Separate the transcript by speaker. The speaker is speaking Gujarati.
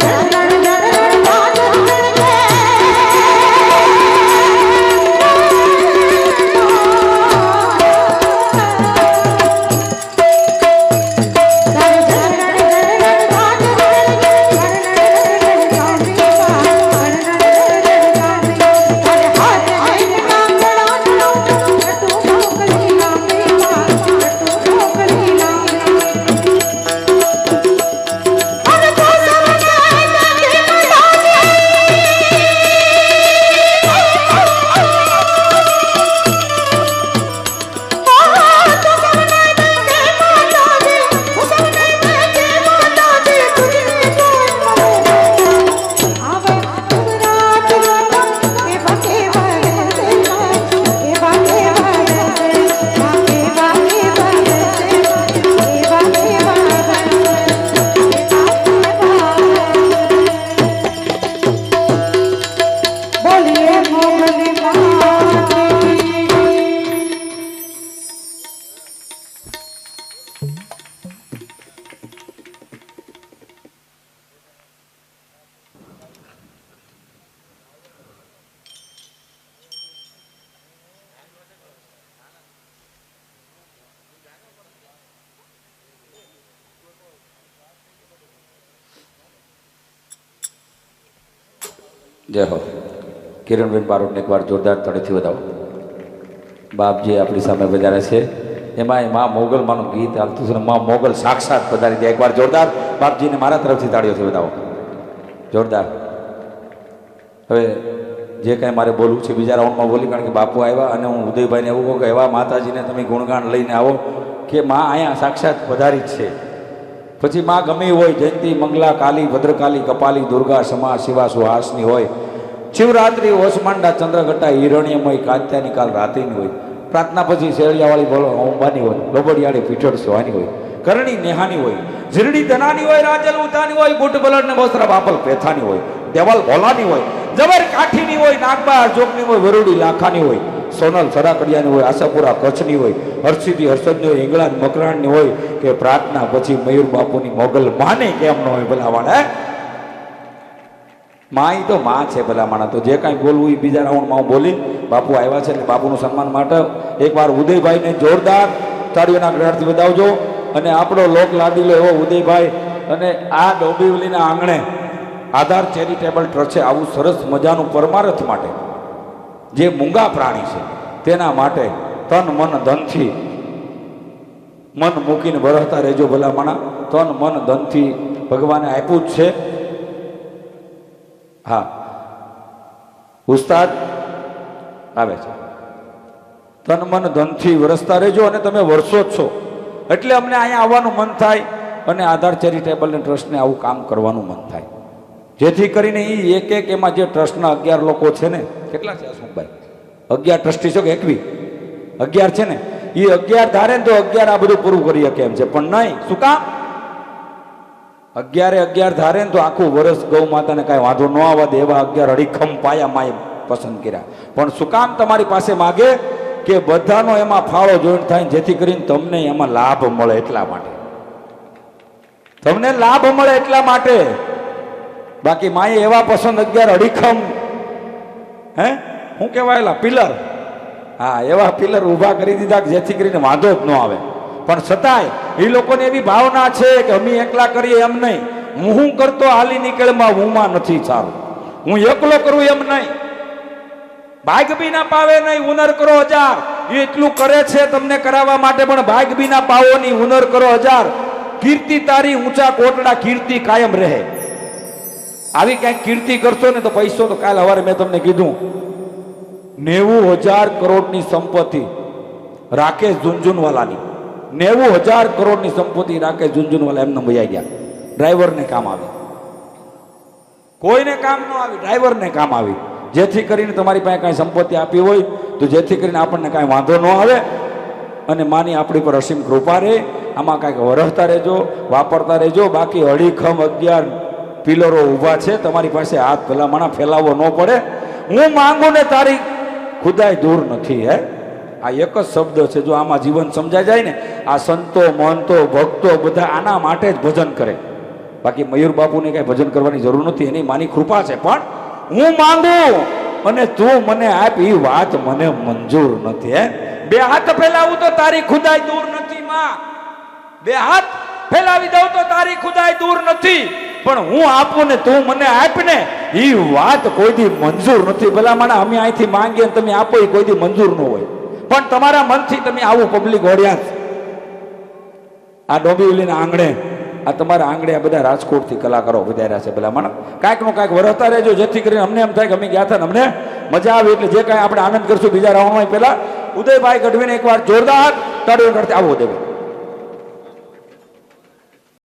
Speaker 1: Yeah. જય હો. કિરણબેન બારોટને એકવાર જોરદાર તળેથી વધાવો. બાપજી આપણી સામે વધારે છે. એમાં મા મોગલ માનું ગીત હાલતું છે મા મોગલ સાક્ષાત પધારી દે એકવાર જોરદાર બાપજીને મારા તરફથી તાળીઓથી વધાવો. જોરદાર. હવે જે કાંઈ મારે બોલવું છે બીજા રાઉન્ડમાં બોલી, કારણ કે બાપુ આવ્યા અને હું ઉદયભાઈને એવું કહું કે એવા માતાજીને તમે ગુણગાન લઈને આવો કે માં અહીંયા સાક્ષાત પધારી જ છે. પછી માં ગમી હોય, જયંતી, મંગલા, કાલી, ભદ્રકાલી, કપાલી, દુર્ગા, સમા, શિવા, સુહાસની હોય, શિવરાત્રિ, ઓસમાંડા ચંદ્રઘટ્ટા હિરણ્યમય, કાંત્યાની કાલ રાત્રિની હોય, પ્રાર્થના પછી શેળિયાવાળી બોલો અંબાની હોય લોબડિયાળી પીઠળ સોહાની હોય, કરણી નેહાની હોય, ઝીરડી ધનાની હોય, રાજલ ઉતાની હોય, બુટ બલડ ને બોસરા બાપલ પેથાની હોય, દેવાલ ભોલાની હોય, જબર કાઠીની હોય નાગબા જોગની હોય, વરુડી લાખાની હોય સોનલ સરાકડિયાની હોય, આશાપુરા કચ્છની હોય હર્ષિદી હર્ષદની હોય ઇંગળાજ મકરાણની હોય કે પ્રાર્થના પછી મયુર બાપુની મોગલ માને કેમ ન હોય ભલા વાળા માઈ તો માં છે ભલા માણા, તો જે કાંઈ બોલવું એ બીજા રાઉન્ડમાં હું બોલી બાપુ આવ્યા છે એટલે બાપુનું સન્માન માટે એકવાર ઉદયભાઈને જોરદાર તાળીઓના ગ્રહણથી બતાવજો અને આપણો લોક લાડીલો એવો ઉદયભાઈ. અને આ ડોબીવલીના આંગણે આધાર ચેરિટેબલ ટ્રસ્ટ છે આવું સરસ મજાનું પરમારથ માટે જે મૂંગા પ્રાણી છે, તેના માટે તન મન ધનથી મન મૂકીને બરહતા રહેજો ભલા માણા તન મન ધનથી ભગવાને આપ્યું જ છે. હા. ઉસ્તાદ આવે છે. તન મન ધનથી વરસતા રહેજો અને તમે વરસો જ છો. એટલે અમને અહીંયા આવવાનું મન થાય અને આધાર ચેરિટેબલ ટ્રસ્ટને આવું કામ કરવાનું મન થાય. જેથી કરીને એ એક એક એમાં જે ટ્રસ્ટના અગિયાર લોકો છે ને, કેટલા છે અશોકભાઈ? અગિયાર ટ્રસ્ટી છો કે એકવી? અગિયાર છે ને? એ અગિયાર ધારે ને તો અગિયાર આ બધું પૂરું કરી શકે એમ છે. પણ નહીં, શું કામ? અગિયારે અગિયાર ધારે ને તો આખું વર્ષ ગૌ માતાને કાંઈ વાંધો ન આવવા દે એવા અગિયાર અડીખમ પાયા માએ પસંદ કર્યા. પણ શું કામ તમારી પાસે માગે કે બધાનો એમાં ફાળો જોઈન્ટ થાય જેથી કરીને તમને એમાં લાભ મળે એટલા માટે? તમને લાભ મળે એટલા માટે? બાકી માએ એવા પસંદ અગિયાર અડીખમ. હે? શું કહેવાયેલા પિલર હા, એવા પિલર ઊભા કરી દીધા જેથી કરીને વાંધો જ ન આવે. પણ છતાંય એ લોકોને એવી ભાવના છે કે અમે એકલા કરીએ એમ નહીં. હું હું કરતો હાલી નીકળમાં હુંમાં નથી સારું. હું એકલો કરું એમ નહીં. ભાગ બી ના પાવે નહીં, હુનર કરો હજાર. એ એટલું કરે છે તમને કરાવવા માટે, પણ ભાગ બી ના પાવો નહીં, હુનર કરો હજાર. કીર્તિ તારી ઊંચા કોટડા, કીર્તિ કાયમ રહે. આવી ક્યાંક કીર્તિ કરશો ને તો પૈસો તો કાલ સવારે મેં તમને કીધું. નેવું હજાર કરોડની સંપત્તિ રાકેશ ઝુંઝુનવાલાની. નેવું હજાર કરોડની સંપત્તિ રાકેશ ઝુંઝુનવાલા એમને વૈયા ગયા. ડ્રાઈવરને કામ આવી કોઈને કામ ન આવી ડ્રાઈવરને કામ આવી જેથી કરીને તમારી પાસે કાંઈ સંપત્તિ આપી હોય, તો જેથી કરીને આપણને કાંઈ વાંધો ન આવે. અને માની આપણી પર અસીમ કૃપા રહે. આમાં કાંઈક વરસતા રહેજો, વાપરતા રહેજો. બાકી અડીખમ અગિયાર પિલરો ઊભા છે, તમારી પાસે હાથ ભલામણા ફેલાવવો ન પડે. હું માંગુ ને તારી ખુદાય દૂર નથી, હે? આ એક જ શબ્દ છે, જો આમાં જીવન સમજાઈ જાય ને, આ સંતો, મહંતો, ભક્તો બધા આના માટે જ ભજન કરે. બાકી મયુર બાપુને કાંઈ ભજન કરવાની જરૂર નથી, એની માની કૃપા છે, પણ હું માંગુ અને તું મને આપ એ વાત મને મંજૂર નથી, હે? બે હાથ ફેલાવું તો તારી ખુદાય દૂર નથી, માં. બે હાથ ફેલાવી દઉં તો તારી ખુદાય દૂર નથી. પણ હું આપું ને તું મને આપ ને એ વાત કોઈ દી મંજૂર નથી. ભલા મને અમે અહીંથી માંગીએ તમે આપો એ કોઈ દી મંજૂર ન હોય. પણ તમારા મનથી તમે આવું પબ્લિક ઓડિયન્સ આ ડોંબીવલીના આંગણે, આ તમારા આંગણે આ બધા રાજકોટથી કલાકારો વધાર્યા છે ભલા મને કાંઈકનું કાંઈક વરસતા રહેજો, જેથી કરીને અમને એમ થાય કે અમે ગયા હતા અમને મજા આવી, એટલે જે કાંઈ આપણે આનંદ કરશું બીજા રાઉન્ડમાં પહેલા. ઉદયભાઈ ગઢવીને એકવાર જોરદાર તાળીઓ કરતા આવો ઉદયભાઈ.